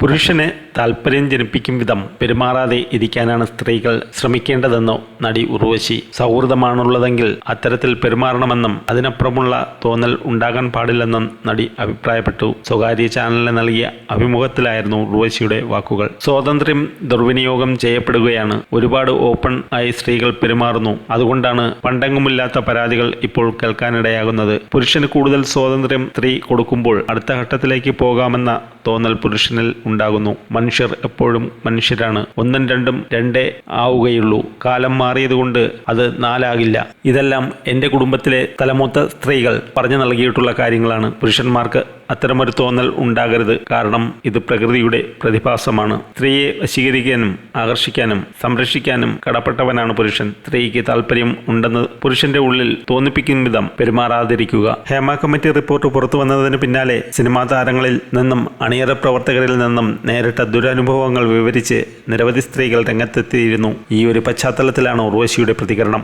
പുരുഷന് താല്പര്യം ജനിപ്പിക്കും വിധം പെരുമാറാതെ ഇരിക്കാനാണ് സ്ത്രീകൾ ശ്രമിക്കേണ്ടതെന്നോ നടി ഉർവശി. സൗഹൃദമാണുള്ളതെങ്കിൽ അത്തരത്തിൽ പെരുമാറണമെന്നും അതിനപ്പുറമുള്ള തോന്നൽ ഉണ്ടാകാൻ പാടില്ലെന്നും നടി അഭിപ്രായപ്പെട്ടു. സ്വകാര്യ ചാനലിന് നൽകിയ അഭിമുഖത്തിലായിരുന്നു ഉർവശിയുടെ വാക്കുകൾ. സ്വാതന്ത്ര്യം ദുർവിനിയോഗം ചെയ്യപ്പെടുകയാണ്. ഒരുപാട് ഓപ്പൺ ആയി സ്ത്രീകൾ പെരുമാറുന്നു. അതുകൊണ്ടാണ് പണ്ടെങ്ങുമില്ലാത്ത പരാതികൾ ഇപ്പോൾ കേൾക്കാനിടയാകുന്നത്. പുരുഷന് കൂടുതൽ സ്വാതന്ത്ര്യം സ്ത്രീ കൊടുക്കുമ്പോൾ അടുത്ത ഘട്ടത്തിലേക്ക് പോകാമെന്ന തോന്നൽ പുരുഷനിൽ ഉണ്ടാകുന്നു. മനുഷ്യർ എപ്പോഴും മനുഷ്യരാണ്. ഒന്നും രണ്ടും രണ്ടേ ആവുകയുള്ളൂ. കാലം മാറിയതുകൊണ്ട് അത് നാലാകില്ല. ഇതെല്ലാം എന്റെ കുടുംബത്തിലെ തലമൂത്ത സ്ത്രീകൾ പറഞ്ഞു നൽകിയിട്ടുള്ള കാര്യങ്ങളാണ്. പുരുഷന്മാർക്ക് അത്തരമൊരു തോന്നൽ ഉണ്ടാകരുത്. കാരണം ഇത് പ്രകൃതിയുടെ പ്രതിഭാസമാണ്. സ്ത്രീയെ വശീകരിക്കാനും ആകർഷിക്കാനും സംരക്ഷിക്കാനും കടപ്പെട്ടവനാണ് പുരുഷൻ. സ്ത്രീക്ക് താല്പര്യം ഉണ്ടെന്ന് പുരുഷന്റെ ഉള്ളിൽ തോന്നിപ്പിക്കും വിധം പെരുമാറാതിരിക്കുക. ഹേമ കമ്മിറ്റി റിപ്പോർട്ട് പുറത്തു വന്നതിന് പിന്നാലെ സിനിമാ താരങ്ങളിൽ നിന്നും അണിയറ പ്രവർത്തകരിൽ നിന്നും നേരിട്ട ദുരനുഭവങ്ങൾ വിവരിച്ച് നിരവധി സ്ത്രീകൾ രംഗത്തെത്തിയിരുന്നു. ഈ ഒരു പശ്ചാത്തലത്തിലാണ് ഉർവശിയുടെ പ്രതികരണം.